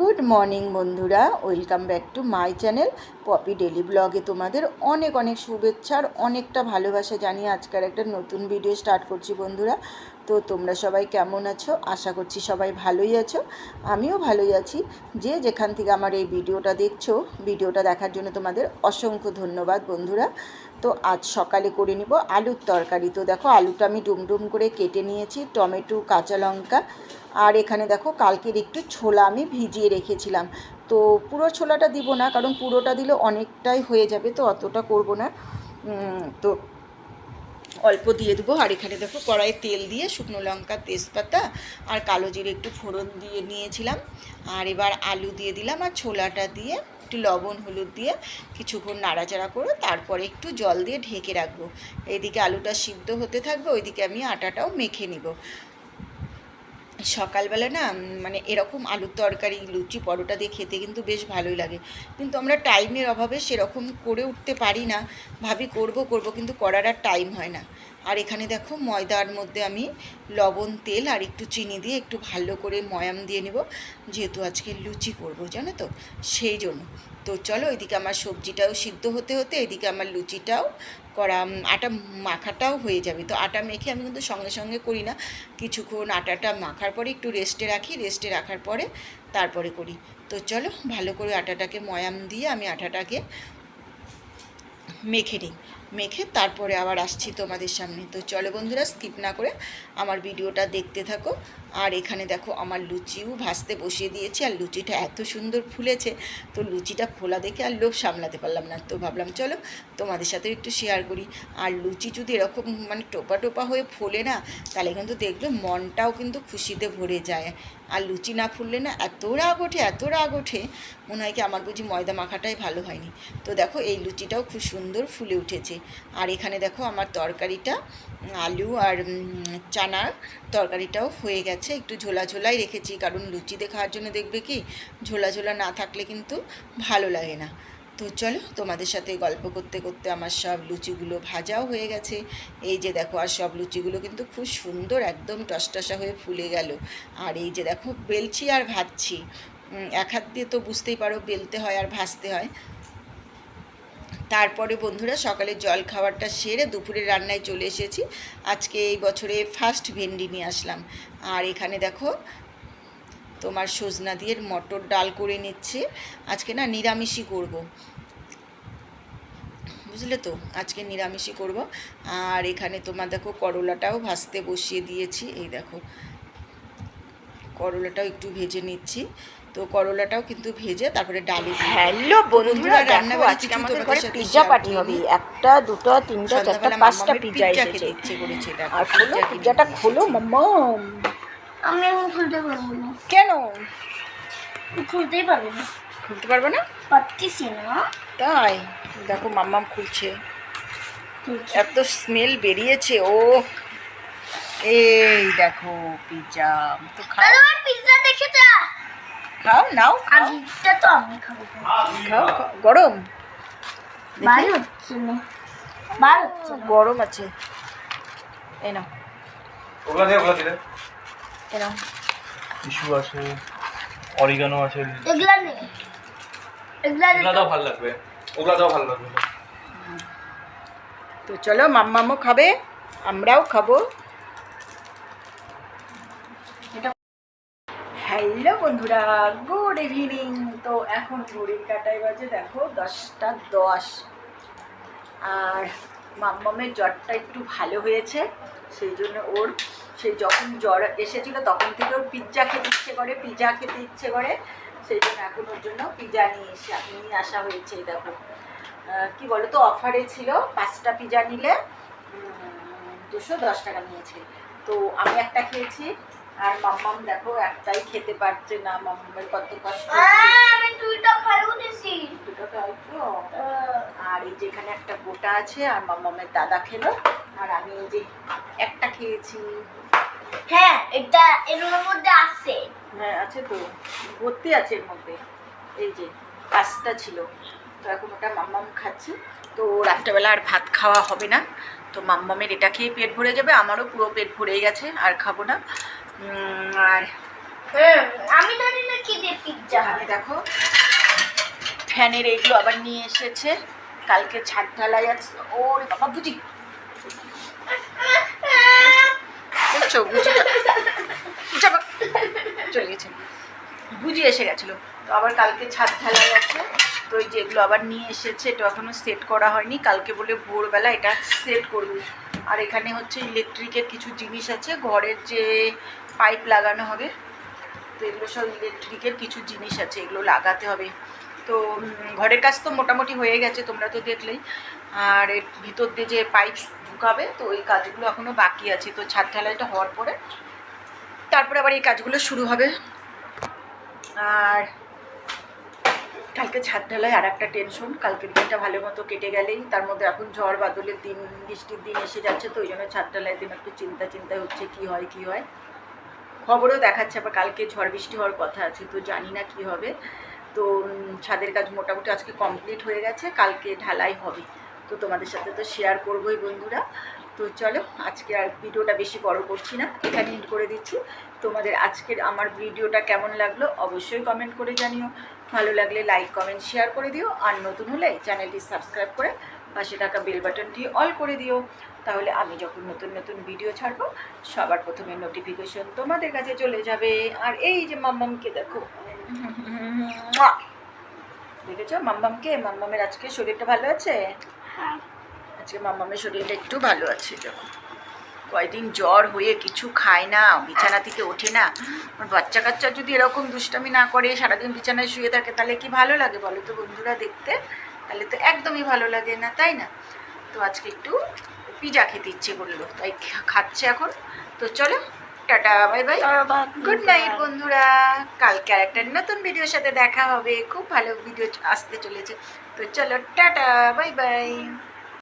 Good morning বন্ধুরা, welcome back to my channel Poppy daily ব্লগে তোমাদের অনেক অনেক শুভেচ্ছা আর অনেকটা ভালোবাসা জানিয়ে আজকের একটা নতুন ভিডিও স্টার্ট করছি বন্ধুরা। তো তোমরা সবাই কেমন আছো? আশা করছি সবাই ভালোই আছো। আমিও ভালোই আছি। যে যেখান থেকে আমার এই ভিডিওটা দেখছ, ভিডিওটা দেখার জন্য তোমাদের অসংখ্য ধন্যবাদ বন্ধুরা। তো আজ সকালে করে নিব আলুর তরকারি। তো দেখো, আলুটা আমি ডুমডুম করে কেটে নিয়েছি, টমেটো, কাঁচা লঙ্কা। আর এখানে দেখো, কালকের একটু ছোলা আমি ভিজিয়ে রেখেছিলাম। তো পুরো ছোলাটা দিব না, কারণ পুরোটা দিলে অনেকটাই হয়ে যাবে, তো অতটা করব না। তো অল্প দিয়ে দেবো। আর এখানে দেখো কড়াইয়ে তেল দিয়ে শুকনো লঙ্কা, তেজপাতা আর কালো জিরে একটু ফোড়ন দিয়ে নিয়েছিলাম। আর এবার আলু দিয়ে দিলাম আর ছোলাটা দিয়ে একটু লবণ, হলুদ দিয়ে কিছুক্ষণ নাড়াচাড়া করে তারপরে একটু জল দিয়ে ঢেকে রাখব। এইদিকে আলুটা সিদ্ধ হতে থাকবে, ওইদিকে আমি আটাটাও মেখে নিব। সকালবেলা না মানে এরকম আলুর তরকারি, লুচি, পরোটা দিয়ে খেতে কিন্তু বেশ ভালোই লাগে। কিন্তু আমরা টাইমের অভাবে সেরকম করে উঠতে পারি না। ভাবি করব করব কিন্তু করার আর টাইম হয় না। আর এখানে দেখো, ময়দার মধ্যে আমি লবণ, তেল আর একটু চিনি দিয়ে একটু ভালো করে ময়াম দিয়ে নেব। যেহেতু আজকে লুচি করব, জানো তো? সেই জন্য। তো চলো, এদিকে আমার সবজিটাও সিদ্ধ হতে হতে এদিকে আমার লুচিটাও করা আটা মাখাটাও হয়ে যাবে। তো আটা মেখে আমি কিন্তু সঙ্গে সঙ্গে করি না। কিছুক্ষণ আটাটা মাখার পরে একটু রেস্টে রাখি। রেস্টে রাখার পরে তারপরে করি। তো চলো, ভালো করে আটাটাকে ময়াম দিয়ে আমি আটাটাকে মেখে নিই। মেখে তারপরে আবার আসছি তোমাদের সামনে। তো চলো বন্ধুরা স্কিপ না করে আমার ভিডিওটা দেখতে থাকো। আর এখানে দেখো আমার লুচিও ভাসতে বসিয়ে দিয়েছি, আর লুচিটা এত সুন্দর ফুলেছে। তো লুচিটা ফোলা দেখে আর লোভ সামলাতে পারলাম না। তো ভাবলাম, চলো তোমাদের সাথে একটু শেয়ার করি। আর লুচি যদি এরকম মানে টোপা টোপা হয়ে ফোলে না, তাহলে কিন্তু দেখবে মনটাও কিন্তু খুশিতে ভরে যায়। আর লুচি না ফুললে না এত রাগ ওঠে, এত রাগ ওঠে। মনে হয় কি আমার বুঝি ময়দা মাখাটাই ভালো হয়নি। তো দেখো এই লুচিটাও খুব সুন্দর ফুলে উঠেছে। আর এখানে দেখো আমার তরকারিটা আলু আর চানার তরকারিটাও হয়ে গেছে। একটু ঝোলা ঝোলাই রেখেছি, কারণ লুচিতে খাওয়ার জন্য দেখবে কি, ঝোলা ঝোলা না থাকলে কিন্তু ভালো লাগে না। তো চলো তোমাদের সাথে গল্প করতে করতে আমার সব লুচিগুলো ভাজাও হয়ে গেছে। এই যে দেখো, আর সব লুচিগুলো কিন্তু খুব সুন্দর একদম টসটসা হয়ে ফুলে গেল। আর এই যে দেখো, বেলছি আর ভাজছি। এক হাত দিয়ে তো বুঝতেই পারো, বেলতে হয় আর ভাজতে হয়। তারপরে বন্ধুরা সকালে জল খাবারটা সেরে দুপুরে রান্নায় চলে এসেছি। আজকে এই বছরে ফার্স্ট ভেন্ডি নিয়ে আসলাম। আর এখানে দেখো, তোমার সজনা দিয়ে মটর ডাল করে নিচ্ছে। আজকে না নিরামিষই করব। বুঝলে তো? আজকে নিরামিষই করব। আর এখানে তোমার দেখো, করলাটাও ভাজতে বসিয়ে দিয়েছি। এই দেখো, করলাটাও একটু ভেজে নিচ্ছি। তো করলাটাও কিন্তু ভেজে তারপরে ডালে হ্যালো বন্ধুরা রান্না দেখো আজকে আমাদের ঘরে পিৎজা পার্টি হবে একটা দুটো তিনটা চারটা পাঁচটা পিৎজা পিৎজা এসেছে। ইচ্ছে করেছে দেখো, আর খোলো পিৎজাটা খোলো। মাম্মাম। আমি এখন খুলতে পারব না। কেন? খুলতেই পারব না। খুলতে পারবে না? পারতেছি না তাই? দেখো মাম্মাম খুলছে। এত স্মেল বেরিয়েছে ও। এই দেখো পিৎজা তো খাও। আরে আমার পিৎজা দেখে যা। খাও নাও আগেরটা তো আমি খাব। খাও। গরম? বার হচ্ছে না বার হচ্ছে গরম আছে। এই নাও। ওগুলা দিয়ে ওগুলা দিলে এই নাও। টিস্যু আছে অরিগানো আছে। এগুলা নেই এগুলা ওগুলা দাও ভালো লাগবে। ওগুলা দাও ভালো লাগবে। তো চলো মাম্মামও খাবে আমরাও খাব। হ্যালো বন্ধুরা গুড ইভিনিং তো এখন ঘড়ির কাটায় বাজে, দেখো, দশটা দশ। আর মাম্মামের জ্বরটা একটু ভালো হয়েছে, সেই জন্য ওর সেই যখন জ্বর এসেছিল, তখন থেকে ওর পিৎজা খেতে ইচ্ছে করে, পিৎজা খেতে ইচ্ছে করে। সেই জন্য এখন ওর জন্য পিৎজা নিয়ে এসে নিয়ে আসা হয়েছে দেখো। কি বলো তো অফারে ছিল পাঁচটা পিৎজা নিলে দুশো দশ টাকা নিয়েছে। তো আমি একটা খেয়েছি আর মাম্মাম দেখো একটাই খেতে পারছে না মাম্মামের কত কষ্ট। আমি দুইটা খাই উঠেছি দুটো খাই তো। আর এই যে এখানে একটা গোটা আছে আর মাম্মামের দাদা খেলো। আর আমি এই যে একটা খেয়েছি। হ্যাঁ এটা এর মধ্যে আছে। হ্যাঁ আছে তো। ভর্তি আছে এর মধ্যে। এই যে পাঁচটা ছিল। তো এখন ওটা মাম্মাম খাচ্ছি। তো রাত্রেবেলা আর ভাত খাওয়া হবে না। তো মাম্মামের এটা খেয়ে পেট ভরে যাবে আমারও পুরো পেট ভরেই গেছে আর খাব না। আর আমি জানি না কি দিয়ে পিৎজা এখানে দেখো। ফ্যানের এইগুলো আবার নিয়ে এসেছে। কালকে ছাদ ঢালাই আছে। ওরে বাবা বুঝি? দেখছ চলে গেছে। বুঝি এসে গেছিল। তো আবার কালকে ছাদ ঢালাই আছে। তো এই যেগুলো আবার নিয়ে এসেছে এটা এখনও সেট করা হয়নি। কালকে বলে ভোরবেলা এটা সেট করবে। আর এখানে হচ্ছে ইলেকট্রিকের কিছু জিনিস আছে। ঘরের যে পাইপ লাগানো হবে। তো এগুলো সব ইলেকট্রিকের কিছু জিনিস আছে, এগুলো লাগাতে হবে। তো ঘরের কাজ তো মোটামুটি হয়ে গেছে, তোমরা তো দেখলেই। আর এর ভিতর দিয়ে যে পাইপ ঢুকাবে, তো ওই কাজগুলো এখনও বাকি আছে। তো ছাদ ঢালাইটা হওয়ার পরে তারপরে আবার এই কাজগুলো শুরু হবে। আর কালকে ছাদ ঢালাই আর একটা টেনশন, কালকের দিনটা ভালো মতো কেটে গেলেই। তার মধ্যে এখন ঝড়, বাদলের দিন, বৃষ্টির দিন এসে যাচ্ছে, তো ওই জন্য ছাদ ঢালাইয়ের দিন একটু চিন্তা চিন্তা হচ্ছে, কি হয় কি হয়। খবরও দেখাচ্ছে, আবার কালকে ঝড় বৃষ্টি হওয়ার কথা আছে, তো জানি না কি হবে। তো ছাদের কাজ মোটামুটি আজকে কমপ্লিট হয়ে গেছে, কালকে ঢালাই হবে। তো তোমাদের সাথে তো শেয়ার করবোই বন্ধুরা। তো চলো, আজকে আর ভিডিওটা বেশি বড় করছি না, এখানে এন্ড করে দিচ্ছি। তোমাদের আজকের আমার ভিডিওটা কেমন লাগল অবশ্যই কমেন্ট করে জানিও। ভালো লাগলে লাইক কমেন্ট শেয়ার করে দিও। আর নতুন হলে চ্যানেলটি সাবস্ক্রাইব করে পাশে থাকা বেল বাটনটি অল করে দিও। তাহলে আমি যখন নতুন নতুন ভিডিও ছাড়বো সবার প্রথমে নোটিফিকেশন তোমাদের কাছে চলে যাবে। আর এই যে মাম্মামকে দেখো! দেখেছ? মাম্মামকে? মাম্মামের আজকে শরীরটা ভালো আছে? হ্যাঁ। আজকে মাম্মামের শরীরটা একটু ভালো আছে দেখো। কয়দিন জ্বর হয়ে কিছু খায় না বিছানা থেকে ওঠে না। বাচ্চা কাচ্চা যদি এরকম দুষ্টামি না করে সারাদিন বিছানায় শুয়ে থাকে তাহলে কি ভালো লাগে বলো তো বন্ধুরা দেখতে? তাহলে তো একদমই ভালো লাগে না তাই না? তো আজকে একটু পিজা খেতে ইচ্ছে করল তাই খাচ্ছে এখন। তো চলো tata bye bye. Good night বন্ধুরা। কালকে আর একটা নতুন ভিডিওর সাথে দেখা হবে। খুব ভালো ভিডিও আসতে চলেছে। তো চলো টাটা বাই বাই।